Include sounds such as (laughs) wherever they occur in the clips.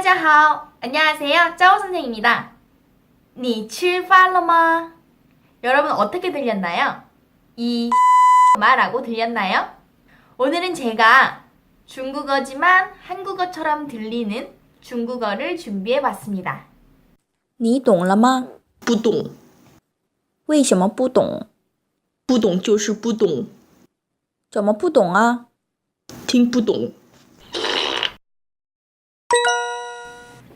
大家好. 안녕하세요. 짜오 선생입니다. 你吃饭了吗? 여러분 어떻게 들렸나요? 이 (laughs) 말하고 들렸나요? 오늘은 제가 중국어지만 한국어처럼 들리는 중국어를 준비해 봤습니다. 你懂了吗？不懂，为什么不懂？不懂就是不懂，怎么不懂啊？听不懂。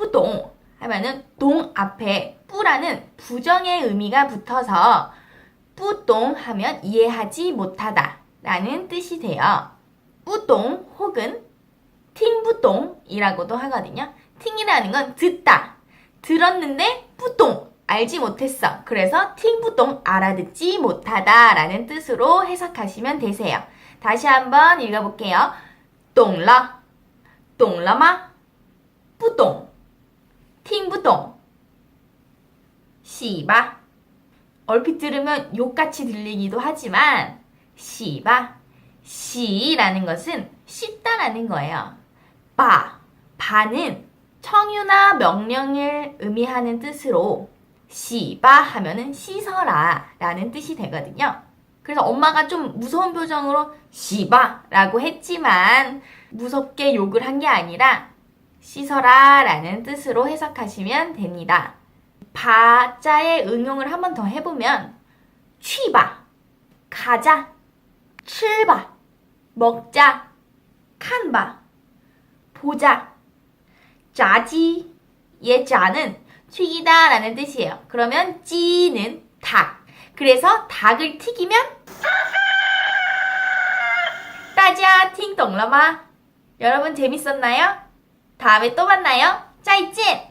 뿌똥 하면은 동 앞에 뿌라는 부정의 의미가 붙어서 뿌똥 하면 이해하지 못하다 라는 뜻이 돼요. 뿌똥 혹은 팅뿌똥이라고도 하거든요. 팅이라는 건 듣다. 들었는데 뿌똥 알지 못했어. 그래서 팅뿌똥 알아듣지 못하다 라는 뜻으로 해석하시면 되세요. 다시 한번 읽어볼게요. 똥러, 똥러마, 뿌똥, 팅뿌똥, 시바. 얼핏 들으면 욕같이 들리기도 하지만 시바, 시라는 것은 씻다라는 거예요. 바, 바는 청유나 명령을 의미하는 뜻으로 시바 하면은 씻어라 라는 뜻이 되거든요. 그래서 엄마가 좀 무서운 표정으로 시바 라고 했지만 무섭게 욕을 한 게 아니라 씻어라 라는 뜻으로 해석하시면 됩니다. 바자의 응용을 한번 더 해보면 취바, 가자, 칠바, 먹자, 칸바, 보자, 짜지, 예 짜는 튀기다 라는 뜻이에요. 그러면 찌는 닭. 그래서 닭을 튀기면 따자, 팅, 동라마. 여러분 재밌었나요? 다음에 또 만나요. 再见.